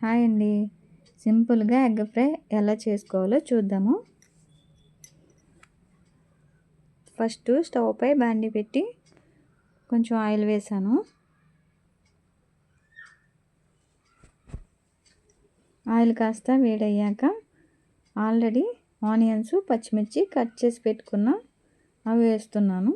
Hi అండి. సింపుల్గా egg fry ఎలా చేసుకోవాలో చూద్దాము. ఫస్ట్ స్టవ్ పై బాండి పెట్టి కొంచెం ఆయిల్ వేసాను. ఆయిల్ కాస్త వేడయ్యాక ఆల్రెడీ ఆనియన్స్ పచ్చిమిర్చి కట్ చేసి పెట్టుకున్న అవి వేస్తున్నాను.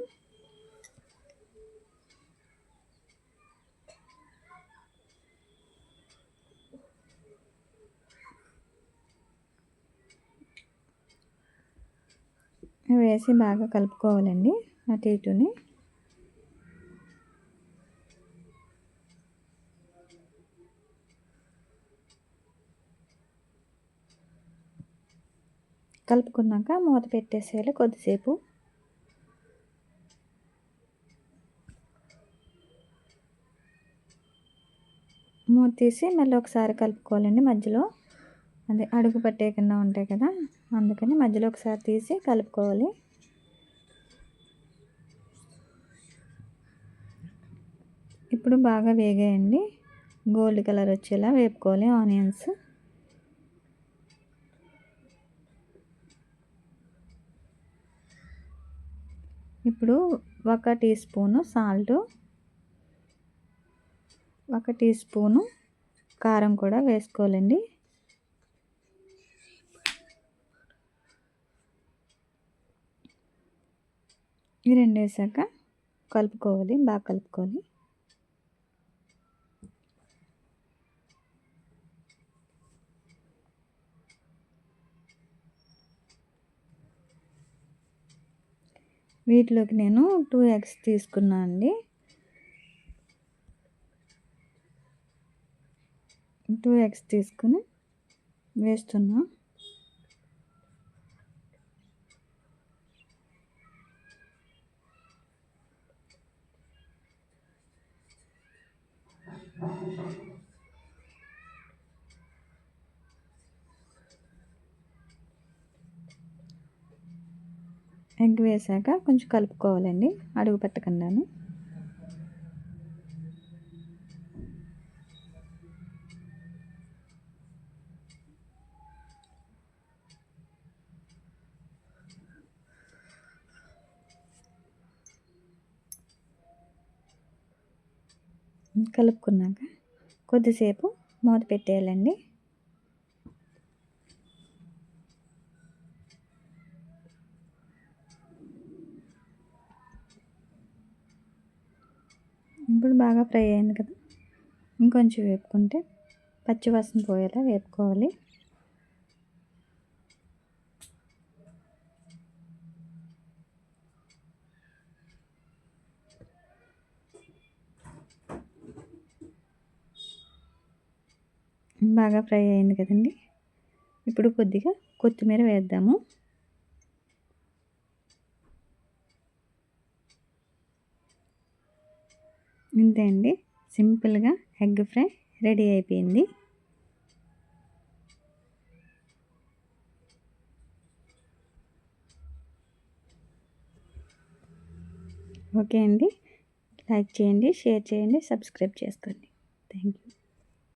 వేసి బాగా కలుపుకోవాలండి అటు ఇటుని. కలుపుకున్నాక మూత పెట్టేసేయాలి కొద్దిసేపు. మూత తీసి మళ్ళీ ఒకసారి కలుపుకోవాలండి మధ్యలో. అదే అడుగు పట్టేయకుండా ఉంటాయి కదా అందుకని మధ్యలో ఒకసారి తీసి కలుపుకోవాలి. ఇప్పుడు బాగా వేగాయండి. గోల్డ్ కలర్ వచ్చేలా వేపుకోవాలి ఆనియన్స్. ఇప్పుడు ఒక టీ స్పూను సాల్ట్ ఒక టీ స్పూను కారం కూడా వేసుకోవాలండి. ఈ రెండు వేసాక కలుపుకోవాలి బాగా కలుపుకోవాలి వీటిలోకి నేను టూ ఎగ్స్ తీసుకున్నా అండి. టూ ఎగ్స్ తీసుకుని వేస్తున్నా. ఎగ్ వేసాక కొంచెం కలుపుకోవాలండి. అడుగు పెట్టకుండాను. కలుపుకున్నాక కొద్దిసేపు మూత పెట్టేయాలండి. ఇప్పుడు బాగా ఫ్రై అయింది కదా. ఇంకొంచెం వేపుకుంటే పచ్చివాసన పోయేలా వేపుకోవాలి. బాగా ఫ్రై అయింది కదండి. ఇప్పుడు కొద్దిగా కొత్తిమీర వేద్దాము. ఇంతే అండి. సింపుల్గా ఎగ్ ఫ్రై రెడీ అయిపోయింది. ఓకే అండి. లైక్ చేయండి షేర్ చేయండి సబ్స్క్రైబ్ చేసుకోండి. Thank you.